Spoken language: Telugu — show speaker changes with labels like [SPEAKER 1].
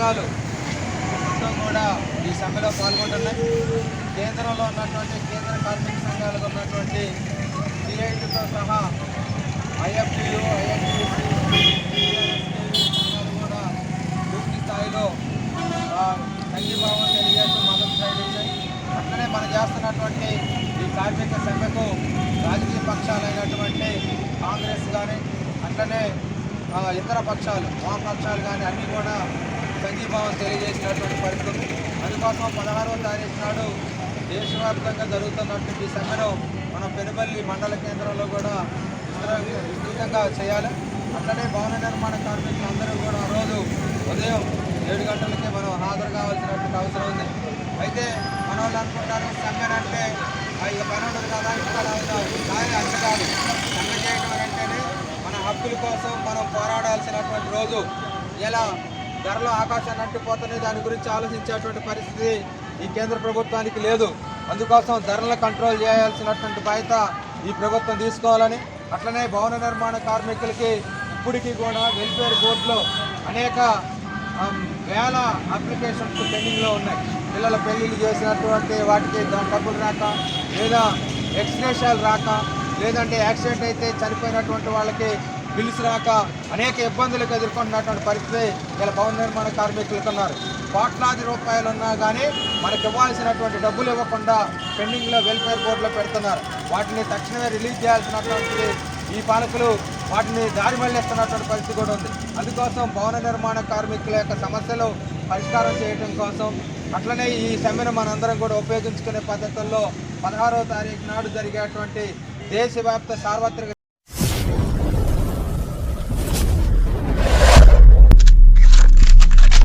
[SPEAKER 1] మొత్తం కూడా ఈ సమ్మెలో పాల్గొంటున్నాయి. కేంద్రంలో ఉన్నటువంటి కేంద్ర కార్మిక సంఘాలకు ఉన్నటువంటి సిఐటితో సహా ఐఎఫ్టీయు ఐఎన్టీసీ సంఘాలు కూడా పూర్తి స్థాయిలో సంఘీభావం తెలియజేస్తూ మద్దతు ప్రకటించాయి. అట్లనే మనం చేస్తున్నటువంటి ఈ కార్మిక సమ్మెకు రాజకీయ పక్షాలైనటువంటి కాంగ్రెస్ కానీ అట్లనే ఇతర పక్షాలు వామపక్షాలు కానీ అన్నీ కూడా సంఘీభావం తెలియజేసినటువంటి పరిస్థితులు అందుకోసం పదహారవ తారీఖు నాడు దేశవ్యాప్తంగా జరుగుతున్నటువంటి ఈ సమ్మెను మన పెనుబల్లి మండల కేంద్రంలో కూడా విస్తృతంగా చేయాలి. అట్లనే భవన నిర్మాణ కార్మికులు అందరూ కూడా రోజు ఉదయం ఏడు గంటలకి మనం హాజరు కావాల్సినటువంటి అవసరం ఉంది. అయితే మన వాళ్ళు అనుకుంటారు సమ్మెన్ అంటే ఆ, ఇక పని కదా ఇంకా అవుతారు కానీ అంత కాదు. సమ్మె చేయడం అంటేనే మన హక్కుల కోసం మనం పోరాడాల్సినటువంటి రోజు. ఎలా? ధరలో ఆకాశాన్ని అంటిపోతున్నాయి. దాని గురించి ఆలోచించేటువంటి పరిస్థితి ఈ కేంద్ర ప్రభుత్వానికి లేదు. అందుకోసం ధరలను కంట్రోల్ చేయాల్సినటువంటి బాధ్యత ఈ ప్రభుత్వం తీసుకోవాలని అట్లనే భవన నిర్మాణ కార్మికులకి ఇప్పటికీ కూడా వెల్ఫేర్ బోర్డులో అనేక వేల అప్లికేషన్స్ పెండింగ్లో ఉన్నాయి. పిల్లల పెళ్ళిళ్ళు చేసినటువంటి వాటికి డబ్బులు రాక లేదా ఎక్స్గ్రేషాలు రాక లేదంటే యాక్సిడెంట్ అయితే చనిపోయినటువంటి వాళ్ళకి బిల్స్ రాక అనేక ఇబ్బందులకు ఎదుర్కొంటున్నటువంటి పరిస్థితి ఇలా భవన నిర్మాణ కార్మికులకు ఉన్నారు. కోట్లాది రూపాయలు ఉన్నా కానీ మనకి ఇవ్వాల్సినటువంటి డబ్బులు ఇవ్వకుండా పెండింగ్లో వెల్ఫేర్ బోర్డులో పెడుతున్నారు. వాటిని తక్షణమే రిలీజ్ చేయాల్సినటువంటి ఈ పాలకులు వాటిని దారి మళ్ళిస్తున్నటువంటి పరిస్థితి కూడా ఉంది. అందుకోసం భవన నిర్మాణ కార్మికుల యొక్క సమస్యలు పరిష్కారం చేయడం కోసం అట్లనే ఈ సమ్మెను మనందరం కూడా ఉపయోగించుకునే పద్ధతుల్లో పదహారవ తారీఖు నాడు జరిగేటువంటి దేశవ్యాప్త సార్వత్రిక